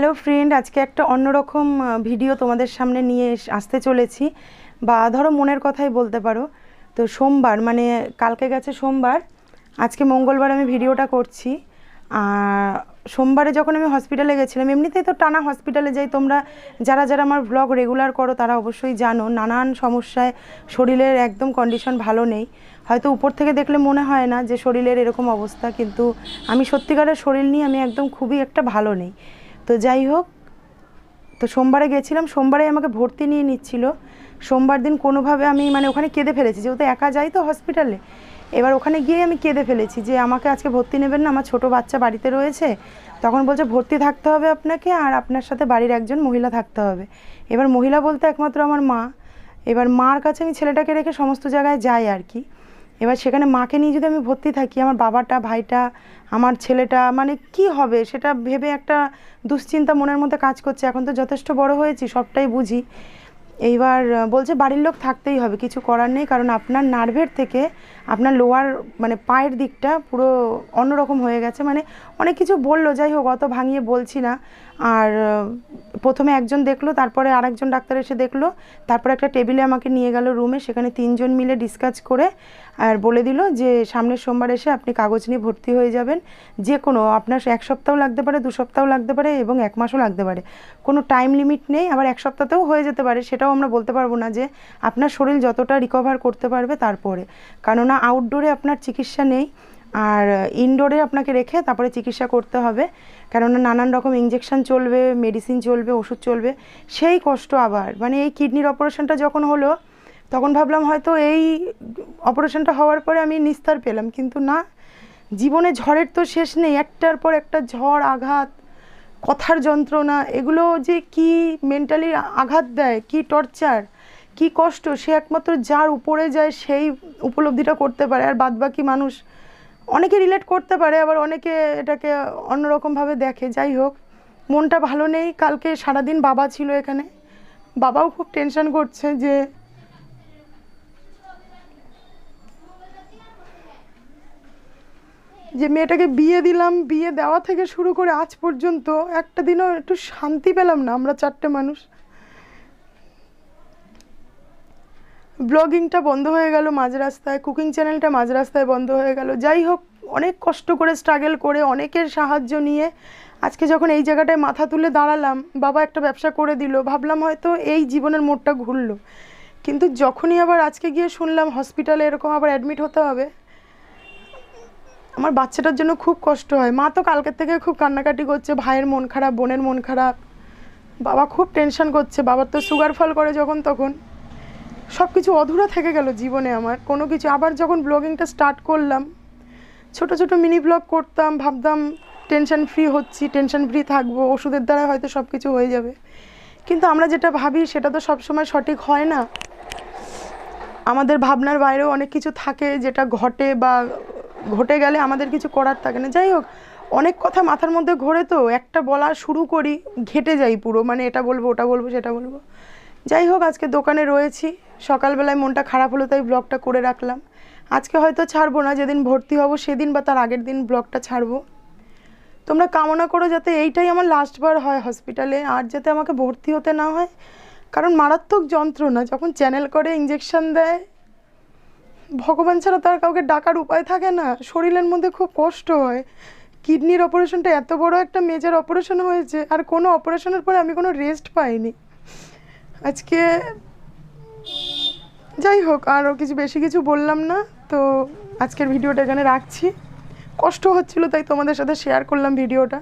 Hello friend আজকে একটা অন্যরকম ভিডিও তোমাদের সামনে নিয়ে আসতে চলেছি। বা, ধরো মনের কথাই বলতে পারো। তো সোমবার মানে কালকে গেছে সোমবার। আজকে মঙ্গলবার আমি ভিডিওটা করছি। আর সোমবারে যখন আমি হসপিটালে গেছিলাম, এমনিতেই তো টানা হসপিটালে যাই, তোমরা যারা যারা আমার ব্লগ রেগুলার করো, তারা অবশ্যই জানো, নানান সমস্যায় শরীরের একদম কন্ডিশন ভালো নেই। হয়তো উপর থেকে দেখলে মনে হয় না যে শরীরের এরকম অবস্থা, কিন্তু আমি সত্যিকারের শরীর নিয়ে আমি একদম খুবই একটা ভালো নেই। তো যাই হোক, তো সোমবারে গেছিলাম, সোমবারে আমাকে ভর্তি নিয়ে নিচ্ছিল। সোমবার দিন কোনোভাবে আমি মানে ওখানে কেঁদে ফেলেছি, যেহেতু একা যাই তো হসপিটালে এবার ওখানে গিয়ে আমি কেঁদে ফেলেছি যে আমাকে আজকে ভর্তি নেবেন না, আমার ছোট বাচ্চা বাড়িতে রয়েছে। তখন বলছে, ভর্তি থাকতে হবে আপনাকে আর আপনার সাথে বাড়ির একজন মহিলা থাকতে হবে। এবার মহিলা বলতে একমাত্র আমার মা। এবার মার কাছে আমি ছেলেটাকে রেখে সমস্ত জায়গায় যাই আর কি। এবার সেখানে মাকে নিয়ে যদি আমি ভর্তি থাকি, আমার বাবাটা, ভাইটা, আমার ছেলেটা মানে কি হবে? সেটা ভেবে একটা দুশ্চিন্তা মনের মধ্যে কাজ করছে। এখন তো যথেষ্ট বড় হয়েছি, সবটাই বুঝি। এইবার বলছে বাড়ির লোক থাকতেই হবে, কিছু করার নেই, কারণ আপনার নার্ভের থেকে আপনার লোয়ার মানে পায়ের দিকটা পুরো অন্যরকম হয়ে গেছে। মানে অনেক কিছু বলল, যাই হোক, অত ভাঙিয়ে বলছি না। আর প্রথমে একজন দেখল, তারপরে আরেকজন ডাক্তার এসে দেখল, তারপরে একটা টেবিলে আমাকে নিয়ে গেল রুমে, সেখানে তিনজন মিলে ডিসকাস করে, আর বলে দিল যে সামনের সোমবার এসে আপনি কাগজ নিয়ে ভর্তি হয়ে যাবেন। যে কোনো, আপনার এক সপ্তাহ লাগতে পারে, দু সপ্তাহ লাগতে পারে এবং এক মাসও লাগতে পারে। কোনো টাইম লিমিট নেই, আবার এক সপ্তাহতেও হয়ে যেতে পারে, সেটাও আমরা বলতে পারব না যে আপনার শরীর যতটা রিকভার করতে পারবে তারপরে। কেননা আউটডোরে আপনার চিকিৎসা নেই, আর ইনডোরে আপনাকে রেখে তারপরে চিকিৎসা করতে হবে। কেননা নানান রকম ইঞ্জেকশন চলবে মেডিসিন চলবে, ওষুধ চলবে। সেই কষ্ট আবার মানে এই কিডনির অপারেশনটা যখন হলো, তখন ভাবলাম হয়তো এই অপারেশনটা হওয়ার পরে আমি নিস্তার পেলাম। কিন্তু না, জীবনে ঝড়ের তো শেষ নেই, একটার পর একটা ঝড়, আঘাত কথার যন্ত্রণা, এগুলো যে কি মেন্টালি আঘাত দেয়, কি টর্চার কি কষ্ট, সে একমাত্র যার উপরে যায় সেই উপলব্ধিটা করতে পারে। আর বাদবাকি মানুষ অনেকে রিলেট করতে পারে, আবার অনেকে এটাকে অন্যরকমভাবে দেখে। যাই হোক, মনটা ভালো নেই। কালকে সারাদিন বাবা ছিল এখানে। বাবাও খুব টেনশন করছে যে যে মেয়েটাকে বিয়ে দিলাম, বিয়ে দেওয়া থেকে শুরু করে আজ পর্যন্ত একটা দিনও একটু শান্তি পেলাম না আমরা চারটে মানুষ। ব্লগিংটা বন্ধ হয়ে গেল মাঝ রাস্তায়, কুকিং চ্যানেলটা মাঝ রাস্তায় বন্ধ হয়ে গেল। যাই হোক, অনেক কষ্ট করে স্ট্রাগল করে, অনেকের সাহায্য নিয়ে আজকে যখন এই জায়গাটায় মাথা তুলে দাঁড়ালাম, বাবা একটা ব্যবসা করে দিল, ভাবলাম হয়তো এই জীবনের মোড়টা ঘুরলো। কিন্তু যখনই আবার আজকে গিয়ে শুনলাম হসপিটালে এরকম আবার অ্যাডমিট হতে হবে আমার বাচ্চাটার জন্য খুব কষ্ট হয়। মা তো কালকের থেকে খুব কান্নাকাটি করছে, ভাইয়ের মন খারাপ, বোনের মন খারাপ। বাবা খুব টেনশন করছে, বাবার তো সুগার ফল করে যখন তখন। সব কিছু অধুরা থেকে গেল জীবনে আমার, কোনো কিছু। আবার যখন ব্লগিংটা স্টার্ট করলাম, ছোট ছোট মিনি ব্লগ করতাম, ভাবতাম টেনশন ফ্রি হচ্ছি টেনশন ফ্রি থাকব, ওষুধের দ্বারা হয়তো সব কিছু হয়ে যাবে। কিন্তু আমরা যেটা ভাবি, সেটা তো সবসময় সঠিক হয় না। আমাদের ভাবনার বাইরেও অনেক কিছু থাকে যেটা ঘটে বা ঘটে গেলে আমাদের কিছু করার থাকে না। যাই হোক, অনেক কথা মাথার মধ্যে ঘোরে তো, একটা বলা শুরু করি, ঘেটে যাই পুরো মানে এটা বলব, ওটা বলব, সেটা বলব। যাই হোক, আজকে দোকানে রয়েছি, সকালবেলায় মনটা খারাপ হলো, তাই ব্লগটা করে রাখলাম। আজকে হয়তো ছাড়বো না, যেদিন ভর্তি হব সেদিন বা তার আগের দিন ব্লগটা ছাড়বো। তোমরা কামনা করো যাতে এইটাই আমার লাস্টবার হয় হসপিটালে আর যাতে আমাকে ভর্তি হতে না হয়। কারণ মারাত্মক যন্ত্রণা, যখন চ্যানেল করে ইঞ্জেকশন দেয় ভগবান ছাড়া তার কাউকে ডাকার উপায় থাকে না। শরীরের মধ্যে খুব কষ্ট হয়। কিডনির অপারেশনটা এত বড় একটা মেজর অপারেশন হয়েছে, আর কোনো অপারেশনের পরে আমি কোনো রেস্ট পাইনি। আজকে যাই হোক, আরও কিছু বেশি কিছু বললাম না, তো আজকের ভিডিওটা এখানে রাখছি। কষ্ট হচ্ছিল, তাই তোমাদের সাথে শেয়ার করলাম ভিডিওটা।